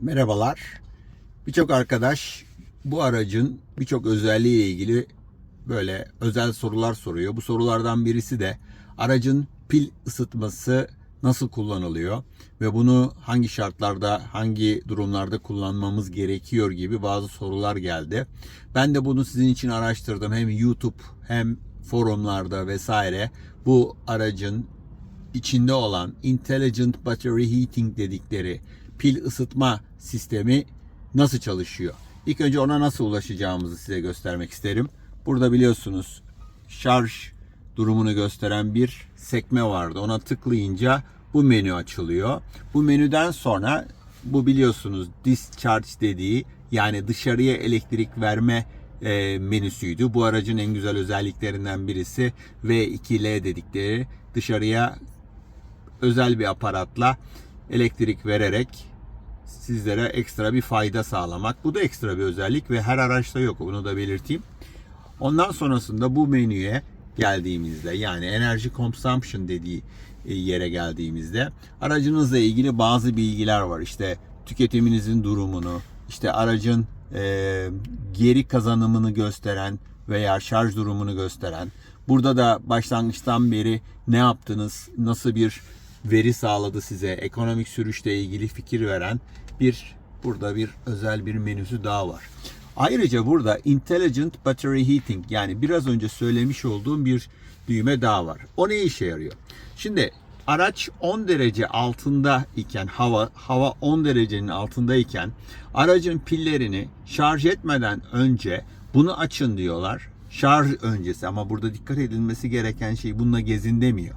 Merhabalar. Birçok arkadaş bu aracın birçok özelliğiyle ilgili böyle özel sorular soruyor. Bu sorulardan birisi de aracın pil ısıtması nasıl kullanılıyor ve bunu hangi şartlarda, hangi durumlarda kullanmamız gerekiyor gibi bazı sorular geldi. Ben de bunu sizin için araştırdım. Hem YouTube hem forumlarda vesaire bu aracın içinde olan Intelligent Battery Heating dedikleri pil ısıtma sistemi nasıl çalışıyor? İlk önce ona nasıl ulaşacağımızı size göstermek isterim. Burada biliyorsunuz şarj durumunu gösteren bir sekme vardı. Ona tıklayınca bu menü açılıyor. Bu menüden sonra bu biliyorsunuz discharge dediği yani dışarıya elektrik verme e, menüsüydü. Bu aracın en güzel özelliklerinden birisi V2L dedikleri dışarıya özel bir aparatla elektrik vererek sizlere ekstra bir fayda sağlamak. Bu da ekstra bir özellik ve her araçta yok. Bunu da belirteyim. Ondan sonrasında bu menüye geldiğimizde yani enerji consumption dediği e, yere geldiğimizde aracınızla ilgili bazı bilgiler var. İşte tüketiminizin durumunu, işte aracın e, geri kazanımını gösteren veya şarj durumunu gösteren. Burada da başlangıçtan beri ne yaptınız, nasıl bir veri sağladı size, ekonomik sürüşle ilgili fikir veren bir burada bir özel bir menüsü daha var. Ayrıca burada Intelligent Battery Heating yani biraz önce söylemiş olduğum bir düğme daha var. O ne işe yarıyor? Şimdi araç 10 derece altında iken hava hava 10 derecenin altındayken aracın pillerini şarj etmeden önce bunu açın diyorlar. Şarj öncesi ama burada dikkat edilmesi gereken şey bununla gezin demiyor.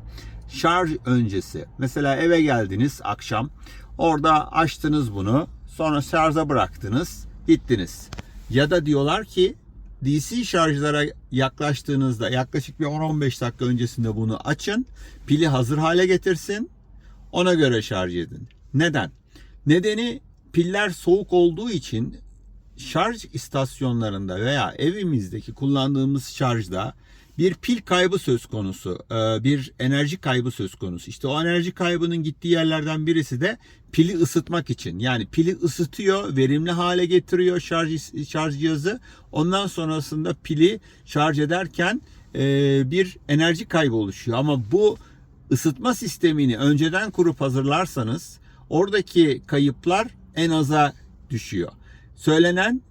Şarj öncesi. Mesela eve geldiniz akşam. Orada açtınız bunu. Sonra şarja bıraktınız. Gittiniz. Ya da diyorlar ki DC şarjlara yaklaştığınızda yaklaşık bir 10-15 dakika öncesinde bunu açın. Pili hazır hale getirsin. Ona göre şarj edin. Neden? Nedeni piller soğuk olduğu için şarj istasyonlarında veya evimizdeki kullandığımız şarjda bir pil kaybı söz konusu, e, bir enerji kaybı söz konusu. İşte o enerji kaybının gittiği yerlerden birisi de pili ısıtmak için. Yani pili ısıtıyor, verimli hale getiriyor şarj şarj cihazı. Ondan sonrasında pili şarj ederken e, bir enerji kaybı oluşuyor. Ama bu ısıtma sistemini önceden kurup hazırlarsanız oradaki kayıplar en aza düşüyor. Söylenen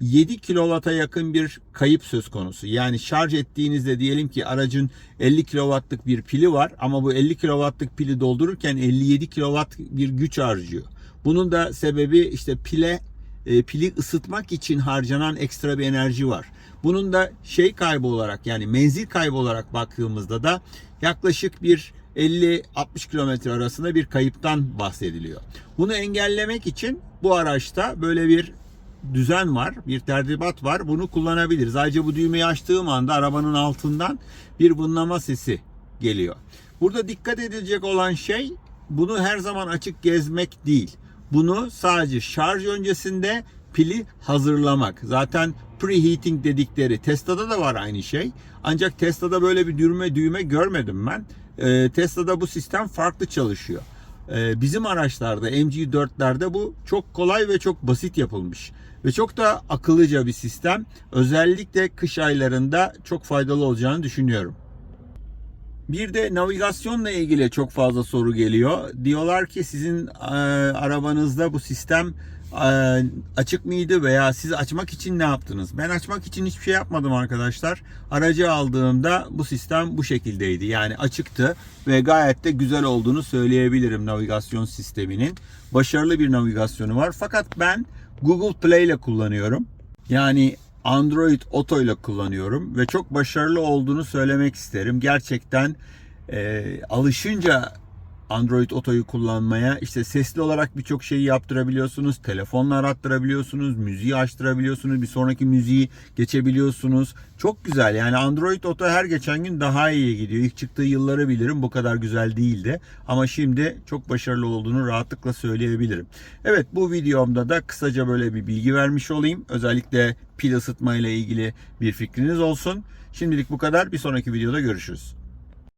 7 kilovata yakın bir kayıp söz konusu. Yani şarj ettiğinizde diyelim ki aracın 50 kilowattlık bir pili var ama bu 50 kilowattlık pili doldururken 57 kilowatt bir güç harcıyor. Bunun da sebebi işte pile e, pili ısıtmak için harcanan ekstra bir enerji var. Bunun da şey kaybı olarak yani menzil kaybı olarak baktığımızda da yaklaşık bir 50-60 kilometre arasında bir kayıptan bahsediliyor. Bunu engellemek için bu araçta böyle bir düzen var, bir tertibat var. Bunu kullanabiliriz. Ayrıca bu düğmeyi açtığım anda arabanın altından bir vınlama sesi geliyor. Burada dikkat edilecek olan şey bunu her zaman açık gezmek değil. Bunu sadece şarj öncesinde pili hazırlamak. Zaten preheating dedikleri Tesla'da da var aynı şey. Ancak Tesla'da böyle bir düğme düğme görmedim ben. Ee, Tesla'da bu sistem farklı çalışıyor. Ee, bizim araçlarda MG4'lerde bu çok kolay ve çok basit yapılmış. Ve çok da akıllıca bir sistem. Özellikle kış aylarında çok faydalı olacağını düşünüyorum. Bir de navigasyonla ilgili çok fazla soru geliyor. Diyorlar ki sizin e, arabanızda bu sistem e, açık mıydı veya siz açmak için ne yaptınız? Ben açmak için hiçbir şey yapmadım arkadaşlar. Aracı aldığımda bu sistem bu şekildeydi. Yani açıktı ve gayet de güzel olduğunu söyleyebilirim navigasyon sisteminin. Başarılı bir navigasyonu var. Fakat ben Google Play ile kullanıyorum. Yani Android Auto ile kullanıyorum ve çok başarılı olduğunu söylemek isterim. Gerçekten e, alışınca Android Auto'yu kullanmaya işte sesli olarak birçok şeyi yaptırabiliyorsunuz. Telefonla arattırabiliyorsunuz. Müziği açtırabiliyorsunuz. Bir sonraki müziği geçebiliyorsunuz. Çok güzel yani Android Auto her geçen gün daha iyi gidiyor. İlk çıktığı yılları bilirim bu kadar güzel değildi. Ama şimdi çok başarılı olduğunu rahatlıkla söyleyebilirim. Evet bu videomda da kısaca böyle bir bilgi vermiş olayım. Özellikle pil ısıtma ile ilgili bir fikriniz olsun. Şimdilik bu kadar. Bir sonraki videoda görüşürüz.